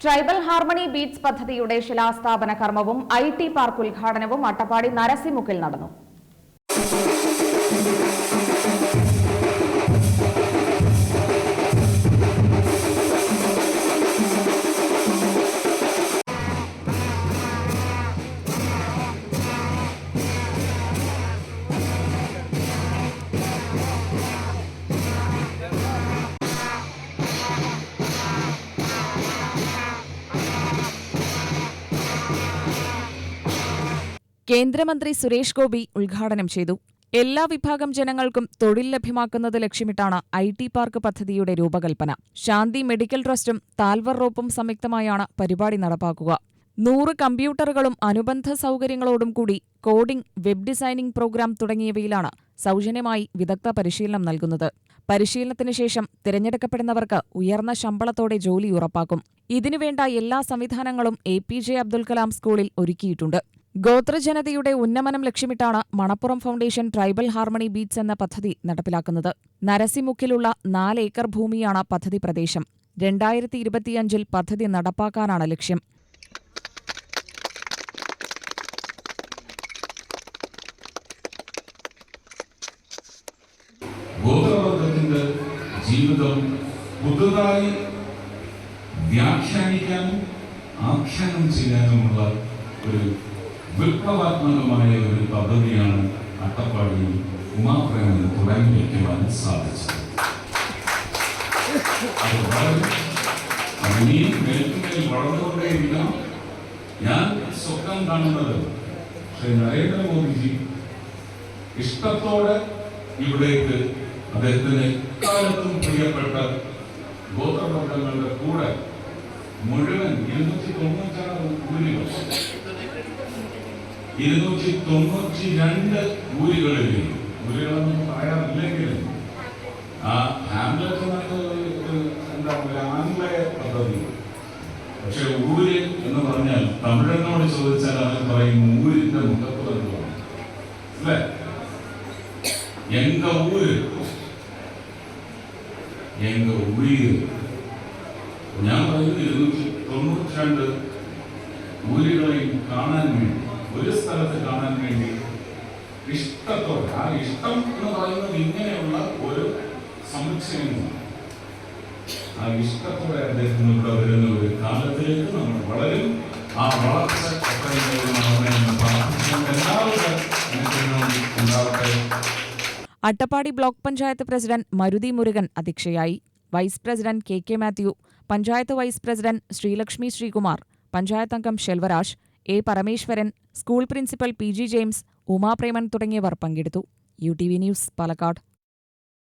Tribal harmony beats പദ്ധതിയുടെ ശിലാസ്ഥാപന കർമ്മവും I T park ഉദ്ഘാടനവും അട്ടപ്പാടി നരസിമുക്കിൽ നടന്നു. കേന്ദ്രമന്ത്രി സുരേഷ് ഗോപി ഉദ്ഘാടനം ചെയ്തു. എല്ലാ വിഭാഗം ജനങ്ങൾക്കും തൊഴിൽ ലഭ്യമാക്കുന്നത് ലക്ഷ്യമിട്ടാണ് ഐ ടി പാർക്ക് പദ്ധതിയുടെ രൂപകൽപ്പന. ശാന്തി മെഡിക്കൽ ട്രസ്റ്റും താൽവർ റോപ്പും സംയുക്തമായാണ് പരിപാടി നടപ്പാക്കുക. നൂറ് കമ്പ്യൂട്ടറുകളും അനുബന്ധ സൗകര്യങ്ങളോടും കൂടി കോഡിംഗ് വെബ് ഡിസൈനിംഗ് പ്രോഗ്രാം തുടങ്ങിയവയിലാണ് സൗജന്യമായി വിദഗ്ധ പരിശീലനം നൽകുന്നത്. പരിശീലനത്തിന് ശേഷം തിരഞ്ഞെടുക്കപ്പെടുന്നവർക്ക് ഉയർന്ന ശമ്പളത്തോടെ ജോലി ഉറപ്പാക്കും. ഇതിനുവേണ്ട എല്ലാ സംവിധാനങ്ങളും A P J Abdul Kalam സ്കൂളിൽ ഒരുക്കിയിട്ടുണ്ട്. ഗോത്രജനതയുടെ ഉന്നമനം ലക്ഷ്യമിട്ടാണ് Manappuram foundation tribal harmony beats എന്ന പദ്ധതി നടപ്പിലാക്കുന്നത്. നരസിമുക്കിലുള്ള നാല് ഏക്കർ ഭൂമിയാണ് പദ്ധതി പ്രദേശം. രണ്ടായിരത്തി ഇരുപത്തിയഞ്ചിൽ പദ്ധതി നടപ്പാക്കാനാണ് ലക്ഷ്യം. ജീവിതം പുതുതായി വ്യാഖ്യാനിക്കാനും ആഖ്യാനം ചെയ്യാനുമുള്ള ഒരു വിപ്ലവാത്മകമായ ഒരു പദ്ധതിയാണ് അട്ടപ്പാടിയിൽ ഉമാപ്രേമന് തുടങ്ങി വയ്ക്കുവാൻ സാധിച്ചത്. അത് വളരെ അതിനെയും മേൽക്കുമേൽ ഞാൻ സ്വപ്നം കാണുന്നത് ശ്രീ നരേന്ദ്രമോദിജി ഇഷ്ടത്തോടെ ഇവിടേക്ക് അദ്ദേഹത്തിന് എക്കാലത്തും പ്രിയപ്പെട്ട ഗോത്രവർഗങ്ങളുടെ കൂടെ മുഴുവൻ ഇരുന്നൂറ്റി തൊണ്ണൂറ്റാറ് ഇരുന്നൂറ്റി തൊണ്ണൂറ്റി രണ്ട് ഊരുകളിൽ ഊരുകളൊന്നും പറയാറില്ലെങ്കിലും ആ ഹാംലെറ്റ് എന്താ ഒരു ആംഗ്ലേയ പദ്ധതി. പക്ഷെ ഊര് എന്ന് പറഞ്ഞാൽ തമിഴനോട് ചോദിച്ചാൽ അവർ പറയും ഊരിന്റെ മുഖപ്പുറത്താണ് അല്ലേ? എങ്ക ഊര്? എങ്ക ഊര് ഞാൻ പറയുന്നത് ഇരുന്നൂറ്റി തൊണ്ണൂറ്റി രണ്ട് ഊരുകളെയും കാണാൻ വേണ്ടി. ഒരു സ്ഥലത്ത് കാണാൻ വേണ്ടി ഇഷ്ടത്തോടെ ആ ഇഷ്ടം എന്ന് പറയുന്നത് ഇങ്ങനെയുള്ള ഒരു സമുച്ചയമാണ് ആ ഇഷ്ടത്തോടെ അദ്ദേഹത്തിന് ഇവിടെ വരുന്ന ഒരു കാലത്തിലേക്ക് നമ്മൾ വളരും. ആ വളർച്ച അട്ടപ്പാടി ബ്ലോക്ക് പഞ്ചായത്ത് പ്രസിഡന്റ് മരുതി മുരുകൻ അധ്യക്ഷയായി. Vice president K K Mathew panchayat vice president Sreelakshmi Sreekumar panchayat അംഗം Selvaraj A. Parameswaran school principal P. G. James Umapreman തുടങ്ങിയവർ പങ്കെടുത്തു. U T V news Palakkad.